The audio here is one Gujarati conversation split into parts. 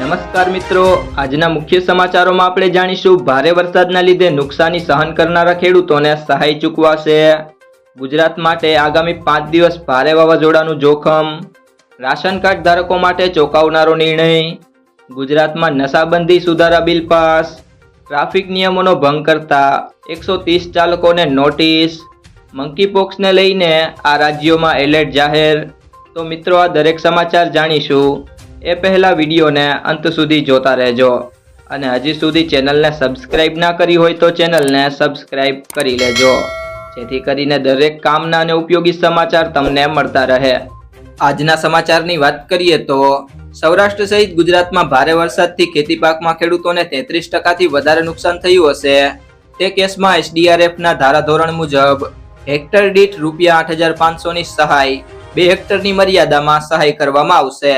નમસ્કાર મિત્રો. આજના મુખ્ય સમાચારોમાં આપણે જાણીશું, ભારે વરસાદના લીધે નુકસાની સહન કરનારા ખેડૂતોને સહાય ચૂકવાશે. ગુજરાત માટે આગામી પાંચ દિવસ ભારે વાવાઝોડાનું જોખમ. રાશન કાર્ડ ધારકો માટે ચોંકાવનારો નિર્ણય. ગુજરાતમાં નશાબંધી સુધારા બિલ પાસ. ટ્રાફિક નિયમોનો ભંગ કરતા એકસો ત્રીસ ચાલકોને નોટિસ. મંકીપોક્સને લઈને આ રાજ્યોમાં એલર્ટ જાહેર. તો મિત્રો, આ દરેક સમાચાર જાણીશું. એ પહેલાં વિડીયોને અંત સુધી જોતા રહેજો. અને હજી સુધી ચેનલને સબસ્ક્રાઇબ ના કરી હોય તો ચેનલને સબસ્ક્રાઇબ કરી લેજો. જેથી કરીને દરેક કામના અને ઉપયોગી સમાચાર તમને મળતા રહે. આજના સમાચારની વાત કરીએ તો સૌરાષ્ટ્ર સહિત ગુજરાતમાં ભારે વરસાદથી ખેતી પાકમાં ખેડૂતોને તેત્રીસ ટકાથી વધારે નુકસાન થયું હશે. તે કેસમાં એસડીઆરએફના ધારાધોરણ મુજબ હેક્ટર દીઠ રૂપિયા આઠ હજાર પાંચસોની સહાય બે હેક્ટરની મર્યાદામાં સહાય કરવામાં આવશે.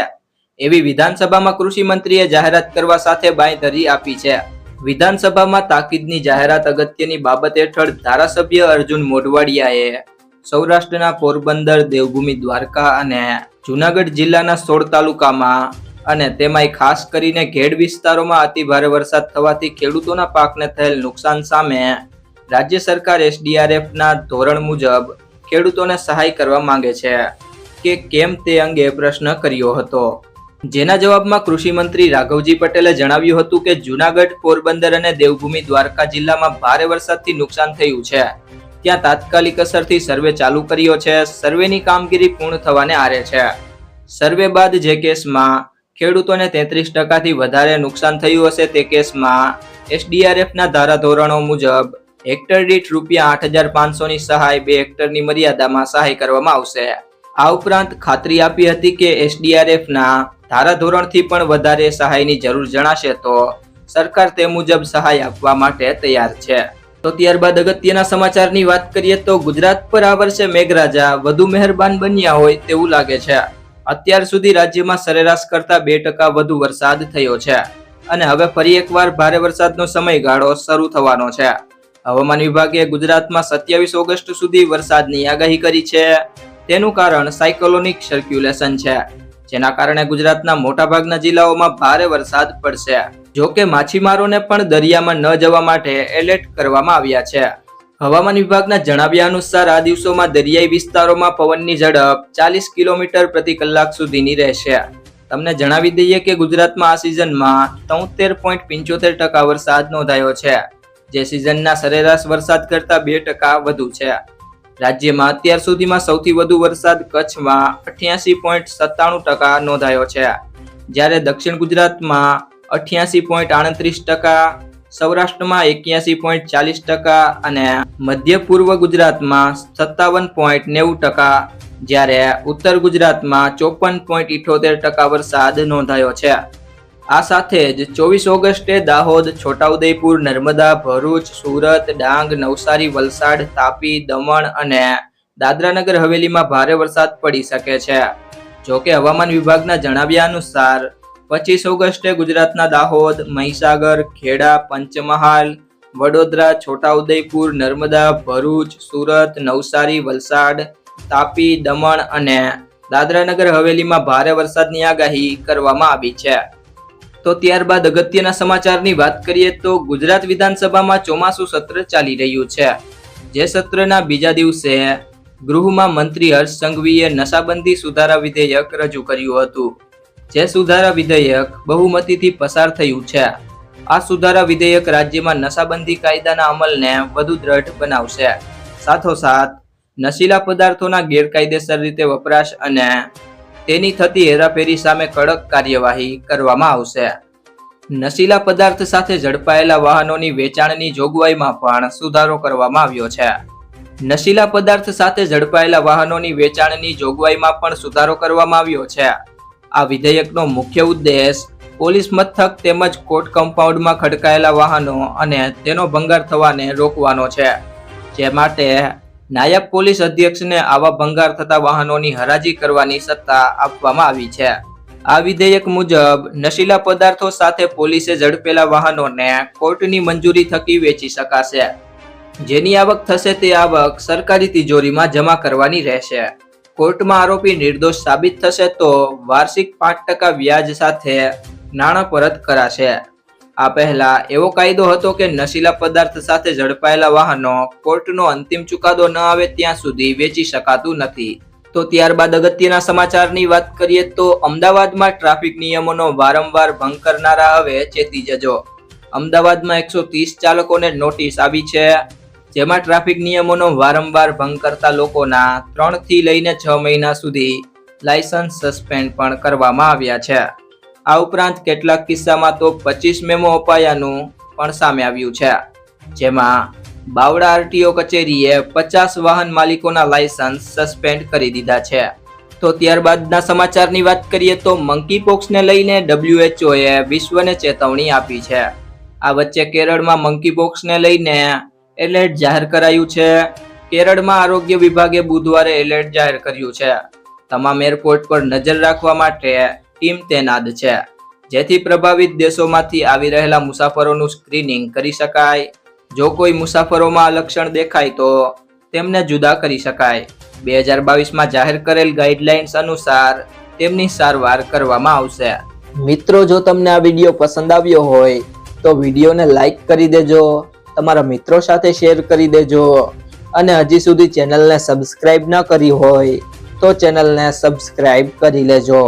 એવી વિધાનસભામાં કૃષિ મંત્રીએ જાહેરાત કરવા સાથે બાંયધરી આપી છે. વિધાનસભામાં તાકીદની જાહેરાત અગત્યની બાબત હેઠળ ધારાસભ્ય અર્જુન મોઢવાડિયાએ સૌરાષ્ટ્રના પોરબંદર, દેવભૂમિ, દ્વારકા અને જુનાગઢ જિલ્લાના સોળ તાલુકામાં અને તેમાંય ખાસ કરીને ઘેડ વિસ્તારોમાં અતિભારે વરસાદ થવાથી ખેડૂતોના પાકને થયેલ નુકસાન સામે રાજ્ય સરકાર એસડીઆરએફના ધોરણ મુજબ ખેડૂતોને સહાય કરવા માંગે છે કે કેમ તે અંગે પ્રશ્ન કર્યો હતો. જેના જવાબમાં કૃષિ મંત્રી રાઘવજી પટેલે જણાવ્યું હતું કે જુનાગઢ, પોરબંદર અને દેવભૂમિ દ્વારકા જિલ્લામાં ભારે વરસાદથી નુકસાન થયું છે. ત્યાં તાત્કાલિક અસરથી સર્વે ચાલુ કર્યો છે. સર્વેની કામગીરી પૂર્ણ થવાને આરે છે. સર્વે બાદ જે કેસમાં ખેડૂતોને તેત્રીસ ટકાથી વધારે નુકસાન થયું હશે તે કેસમાં એસડીઆરએફના ધારાધોરણો મુજબ હેક્ટર દીઠ રૂપિયા આઠ હજાર પાંચસોની સહાય બે હેક્ટરની મર્યાદામાં સહાય કરવામાં આવશે. આ ઉપરાંત ખાતરી આપી હતી કે એસડીઆરએફના ધારાધોરણથી પણ વધારે સહાયની જરૂર જણાશે તો સરકાર તે મુજબ સહાય આપવા માટે તૈયાર છે. તો ત્યારબાદ અગત્યના સમાચારની વાત કરીએ તો ગુજરાત પર આ વર્ષે મેઘરાજા વધુ મહેરબાન બન્યા હોય તેવું લાગે છે. અત્યાર સુધી રાજ્યમાં સરેરાશ કરતા બે ટકા વધુ વરસાદ થયો છે. અને હવે ફરી એકવાર ભારે વરસાદનો સમયગાળો શરૂ થવાનો છે. હવામાન વિભાગે ગુજરાતમાં સત્યાવીસ ઓગસ્ટ સુધી વરસાદની આગાહી કરી છે. તેનું કારણ સાયકોલોનિક સર્ક્યુલેશન છે. જેના કારણે ગુજરાતના મોટાભાગના જિલ્લાઓમાં ભારે વરસાદ પડશે. જોકે માછીમારોને પણ દરિયામાં ન જવા માટે એલર્ટ કરવામાં આવ્યા છે. હવામાન વિભાગના જણાવ્યા અનુસાર આ દિવસોમાં દરિયાઈ વિસ્તારોમાં પવનની ઝડપ ચાલીસ કિલોમીટર પ્રતિ કલાક સુધીની રહેશે. તમને જણાવી દઈએ કે ગુજરાતમાં આ સિઝનમાં તોતેર પોઈન્ટ પંચોતેર ટકા વરસાદ નોંધાયો છે, જે સિઝનના સરેરાશ વરસાદ કરતા બે ટકા વધુ છે. રાજ્યમાં અત્યાર સુધીમાં સૌથી વધુ વરસાદ કચ્છમાં અઠ્યાસી પોઈન્ટ સત્તાણું ટકા નોંધાયો છે. જ્યારે દક્ષિણ ગુજરાતમાં અઠ્યાસી પોઈન્ટ આડત્રીસ ટકા, સૌરાષ્ટ્રમાં એક્યાસી પોઈન્ટ ચાલીસ ટકા અને મધ્ય પૂર્વ ગુજરાતમાં સત્તાવન પોઈન્ટ નેવું ટકા, જ્યારે ઉત્તર ગુજરાતમાં ચોપન પોઈન્ટ ઇઠોતેર ટકા વરસાદ નોંધાયો છે. આ સાથે જ ચોવીસ ઓગસ્ટે દાહોદ, છોટાઉદેપુર, નર્મદા, ભરૂચ, સુરત, ડાંગ, નવસારી, વલસાડ, તાપી, દમણ અને દાદરાનગર હવેલીમાં ભારે વરસાદ પડી શકે છે. જોકે હવામાન વિભાગના જણાવ્યા અનુસાર, પચીસ ઓગસ્ટે ગુજરાતના દાહોદ, મહીસાગર, ખેડા, પંચમહાલ, વડોદરા, છોટાઉદેપુર, નર્મદા, ભરૂચ, સુરત, નવસારી, વલસાડ, તાપી, દમણ અને દાદરાનગર હવેલીમાં ભારે વરસાદની આગાહી કરવામાં આવી છે. તો ત્યારબાદ અગત્યના સમાચારની વાત કરીએ તો ગુજરાત વિધાનસભામાં ચોમાસું સત્ર ચાલી રહ્યું છે. જે સત્રના બીજા દિવસે ગૃહમાં મંત્રી હર્ષ સંઘવીએ નશાબંધી સુધારા વિધેયક રજૂ કર્યું હતું. જે સુધારા વિધેયક બહુમતીથી પસાર થયું છે. આ સુધારા વિધેયક રાજ્યમાં નશાબંધી કાયદાના અમલને વધુ દ્રઢ બનાવશે. સાથોસાથ, નશીલા પદાર્થોના ગેરકાયદેસર રીતે વપરાશ અને તેની થતી હેરાફેરી સામે કડક કાર્યવાહી કરવામાં આવશે. નશીલા પદાર્થ સાથે ઝડપાયેલા વાહનોની વેચાણની જોગવાઈમાં પણ સુધારો કરવામાં આવ્યો છે. નશીલા પદાર્થ સાથે ઝડપાયેલા વાહનોની વેચાણની જોગવાઈમાં પણ સુધારો કરવામાં આવ્યો છે. આ વિધેયકનો મુખ્ય ઉદ્દેશ પોલીસ મથક તેમજ કોર્ટ કમ્પાઉન્ડમાં ખડકાયેલા વાહનો અને તેનો ભંગાર થવાને રોકવાનો છે. જે માટે નાયબ પોલીસ અધ્યક્ષને આવા ભંગાર થતા વાહનોની હરાજી કરવાની સત્તા આપવામાં આવી છે. આ વિધેયક મુજબ નશીલા પદાર્થો સાથે પોલીસે ઝડપેલા વાહનોને કોર્ટની મંજૂરી થકી વેચી શકાશે. જેની આવક થશે તે આવક સરકારી તિજોરીમાં જમા કરવાની રહેશે. કોર્ટમાં આરોપી નિર્દોષ સાબિત થશે તો વાર્ષિક પાંચ ટકા વ્યાજ સાથે નાણાં પરત કરાશે. આ પહેલા એવો કાયદો હતો કે નશીલા પદાર્થ સાથે ઝડપાયેલા વાહનો કોર્ટનો અંતિમ ચુકાદો ન આવે ત્યાં સુધી વેચી શકાતું નથી. તો ત્યારબાદ અગત્યના સમાચારની વાત કરીએ તો અમદાવાદમાં ટ્રાફિક નિયમોનો વારંવાર ભંગ કરનારા હવે ચેતી જજો. અમદાવાદમાં એકસો ત્રીસ ચાલકોને નોટિસ આવી છે. જેમાં ટ્રાફિક નિયમોનો વારંવાર ભંગ કરતા લોકોના ત્રણથી લઈને છ મહિના સુધી લાયસન્સ સસ્પેન્ડ પણ કરવામાં આવ્યા છે. આ ઉપરાંત કેટલાક કિસ્સામાં તો પચીસ મેમો અપાયાનું પણ સામે આવ્યું છે. જેમાં બાવડા આરટીઓ કચેરીએ પચાસ વાહન માલિકોના લાયસન્સ સસ્પેન્ડ કરી દીધા છે. તો ત્યારબાદના સમાચારની વાત કરીએ તો મંકી પોક્સને લઈને ડબ્લ્યુએચઓએ વિશ્વને ચેતવણી આપી છે. આ વચ્ચે કેરળમાં મંકી પોક્સને લઈને એલર્ટ જાહેર કરાયું છે. કેરળમાં આરોગ્ય વિભાગે બુધવારે એલર્ટ જાહેર કર્યું છે. તમામ એરપોર્ટ પર નજર રાખવા માટે ટીમ તૈનાત છે. જેથી પ્રભાવિત દેશોમાંથી આવી રહેલા મુસાફરોનું સ્ક્રીનિંગ કરી શકાય. જો કોઈ મુસાફરોમાં લક્ષણ દેખાય તો તેમને જુદા કરી શકાય. બે હજાર બાવીસમાં જાહેર કરેલ ગાઈડલાઇન્સ અનુસાર તેમની સારવાર કરવામાં આવશે. મિત્રો, જો તમને આ વીડિયો પસંદ આવ્યો હોય, તો વિડીયોને લાઈક કરી દેજો, તમારા મિત્રો સાથે શેર કરી દેજો, અને હજી સુધી ચેનલને સબસ્ક્રાઇબ ન કરી હોય, તો ચેનલને સબસ્ક્રાઇબ કરી લેજો.